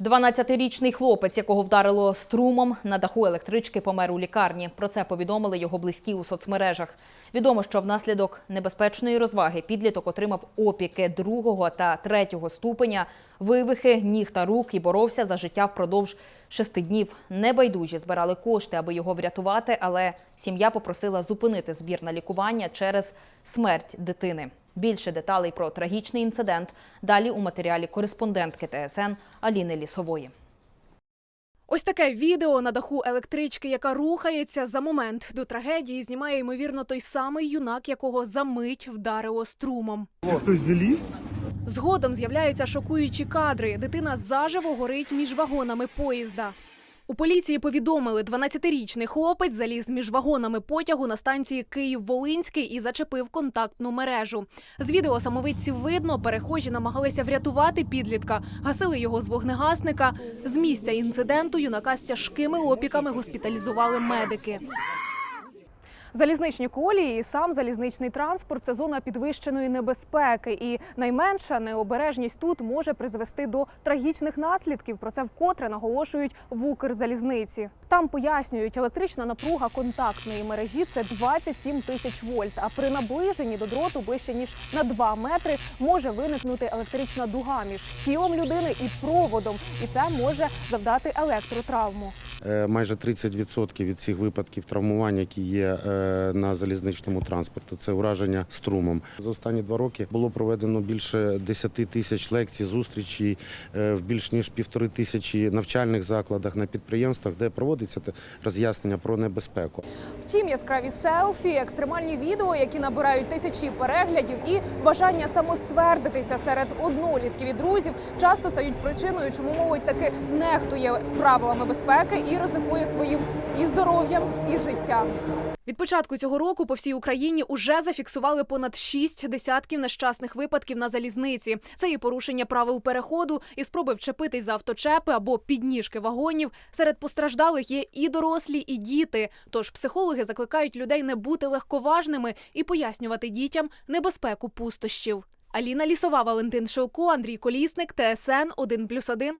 12-річний хлопець, якого вдарило струмом на даху електрички, помер у лікарні. Про це повідомили його близькі у соцмережах. Відомо, що внаслідок небезпечної розваги підліток отримав опіки другого та третього ступеня, вивихи ніг та рук і боровся за життя впродовж шести днів. Небайдужі збирали кошти, аби його врятувати, але сім'я попросила зупинити збір на лікування через смерть дитини. Більше деталей про трагічний інцидент далі у матеріалі кореспондентки ТСН Аліни Лісової. Ось таке відео на даху електрички, яка рухається за момент до трагедії, знімає ймовірно той самий юнак, якого за мить вдарило струмом. Це хтось заліз? Згодом з'являються шокуючі кадри. Дитина заживо горить між вагонами поїзда. У поліції повідомили, 12-річний хлопець заліз між вагонами потягу на станції Київ-Волинський і зачепив контактну мережу. З відео самовидців видно, перехожі намагалися врятувати підлітка, гасили його з вогнегасника. З місця інциденту юнака з тяжкими опіками госпіталізували медики. Залізничні колії і сам залізничний транспорт це зона підвищеної небезпеки, і найменша необережність тут може призвести до трагічних наслідків. Про це вкотре наголошують в Укрзалізниці. Там пояснюють, електрична напруга контактної мережі це 27 тисяч вольт. А при наближенні до дроту ближче ніж на 2 метри може виникнути електрична дуга між тілом людини і проводом, і це може завдати електротравму. Е, Майже 30% від цих випадків травмувань, які є е, на залізничному транспорті, це ураження струмом. За останні два роки було проведено більше 10 тисяч лекцій, зустрічей е, в більш ніж півтори тисячі навчальних закладах на підприємствах, де проводиться роз'яснення про небезпеку. Втім, яскраві селфі, екстремальні відео, які набирають тисячі переглядів, і бажання самоствердитися серед однолітків і друзів часто стають причиною, чому молодь таки нехтує правилами безпеки і ризикує своїм і здоров'ям, і життям. Від початку цього року по всій Україні уже зафіксували понад шість десятків нещасних випадків на залізниці. Це і порушення правил переходу, і спроби вчепитись за авточепи або підніжки вагонів. Серед постраждалих є і дорослі, і діти. Тож психологи закликають людей не бути легковажними і пояснювати дітям небезпеку пустощів. Аліна Лісова, Валентин Шилко, Андрій Колісник, ТСН 1+,1.